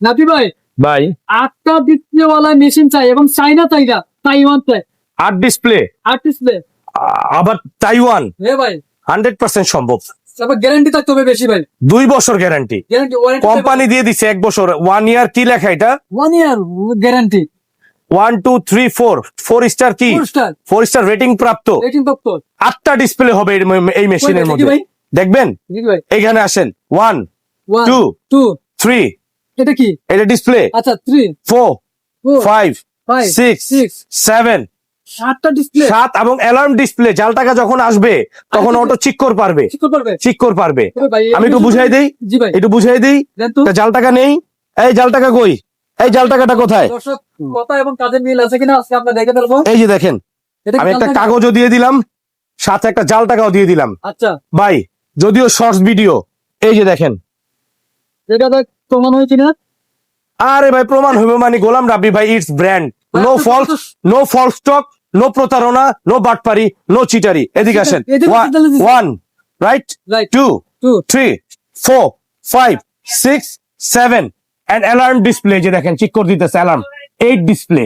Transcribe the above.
নাবি ভাই ভাই। আটটা ডিসপ্লে ওয়ালা মেশিন চাই এবং চাইনা চাই না তাইওয়ান চাই। আট ডিসপ্লে আট ডিসপ্লে আবার তাইওয়ান। হে ভাই। হান্ড্রেড পার্সেন্ট সম্ভব। গ্যারান্টি থাকতে হবে বেশি ভাই। দুই বছর গ্যারান্টি কোম্পানি দিয়ে দিচ্ছে এক বছর। ওয়ান ইয়ার কি লেখা এটা? One year guarantee one two three four four star কি? Four star four star rating প্রাপ্ত। আটটা ডিসপ্লে হবে এই মেশিনের মধ্যে? দেখবেন? এখানে আসেন। One one two two three এটা কি? এটা ডিসপ্লে আচ্ছা three four four five five six six seven সাতটা ডিসপ্লে সাত এবং অ্যালার্ম ডিসপ্লে জাল টাকা যখন আসবে তখন আচ্ছা, অটো পারবে। পারবে? ভাই আমি একটু বুঝাই দেই? একটু বুঝাই দিই? দেন তো। তা জাল টাকা নেই? এই জাল টাকা কই? এই জাল টাকাটা কোথায়? কথা এবং কাজের মিল আছে কিনা আজকে আমরা দেখে ফেলব। এই যে দেখেন আমি একটা কাগজও দিয়ে দিলাম সাথে একটা জাল টাকাও দিয়ে দিলাম। আচ্ছা। ভাই যদিও শর্টস ভিডিও এই যে দেখেন এটা দেখ প্রমাণ হয়েছে না? আরে ভাই প্রমাণ হইব মানে গোলাম রাব্বি ভাই it's brand no false no false stock no প্রতারণা নো বাটপারি নো চিটারি এদিকে আসেন। One right two three four five six seven and alarm display যে দেখেন চিক করে দিতেছে অ্যালার্ম এইট ডিসপ্লে